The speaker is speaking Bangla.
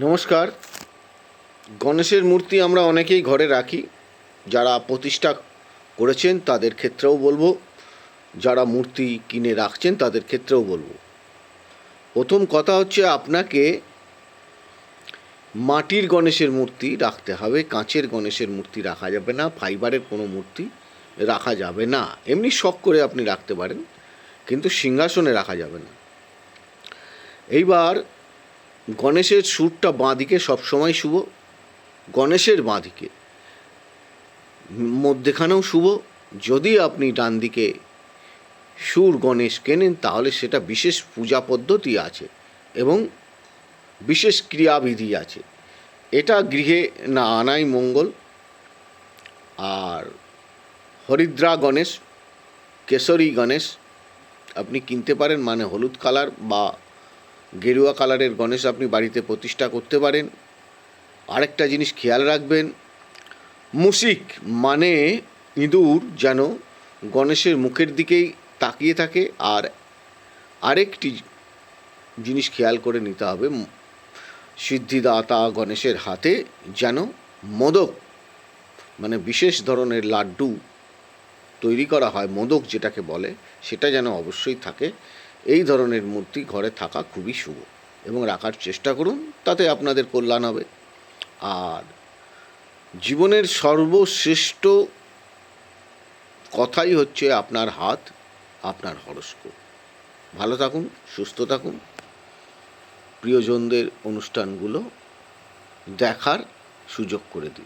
নমস্কার। গণেশের মূর্তি আমরা অনেকেই ঘরে রাখি। যারা প্রতিষ্ঠা করেছেন তাদের ক্ষেত্রেও বলব। যারা মূর্তি কিনে রাখছেন তাদের ক্ষেত্রেও বলব। প্রথম কথা হচ্ছে আপনাকে মাটির গণেশের মূর্তি রাখতে হবে। কাঁচের গণেশের মূর্তি রাখা যাবে না। ফাইবারের কোনো মূর্তি রাখা যাবে না। এমনি শখ করে আপনি রাখতে পারেন, কিন্তু সিংহাসনে রাখা যাবে না। এইবার গণেশের সুরটা বাঁ দিকে সবসময় শুভ, গণেশের বাঁ দিকে মধ্যেখানেও শুভ, যদি আপনি ডান দিকে সুর গণেশ কেনেন, তাহলে সেটা বিশেষ পূজা পদ্ধতি আছে এবং বিশেষ ক্রিয়াবিধি আছে। এটা গৃহে না আনাই মঙ্গল। আর হরিদ্রা গণেশ, কেশরী গণেশ, আপনি কিনতে পারেন মানে হলুদ কালার বা গেরুয়া কালারের গণেশ আপনি বাড়িতে প্রতিষ্ঠা করতে পারেন। আরেকটা জিনিস খেয়াল রাখবেন, মুসিক মানে ইঁদুর যেন গণেশের মুখের দিকেই তাকিয়ে থাকে। আর আরেকটি জিনিস খেয়াল করে নিতে হবে, সিদ্ধিদাতা গণেশের হাতে যেন মোদক মানে বিশেষ ধরনের লাড্ডু তৈরি করা হয়, মোদক যেটাকে বলে, সেটা যেন অবশ্যই থাকে। এই ধরনের মূর্তি ঘরে থাকা খুবই শুভ এবং রাখার চেষ্টা করুন, তাতে আপনাদের কল্যাণ হবে। আর জীবনের সর্বশ্রেষ্ঠ কথাই হচ্ছে আপনার হাত, আপনার হরস্কোপ। ভালো থাকুন, সুস্থ থাকুন। প্রিয়জনদের অনুষ্ঠানগুলো দেখার সুযোগ করে দিন।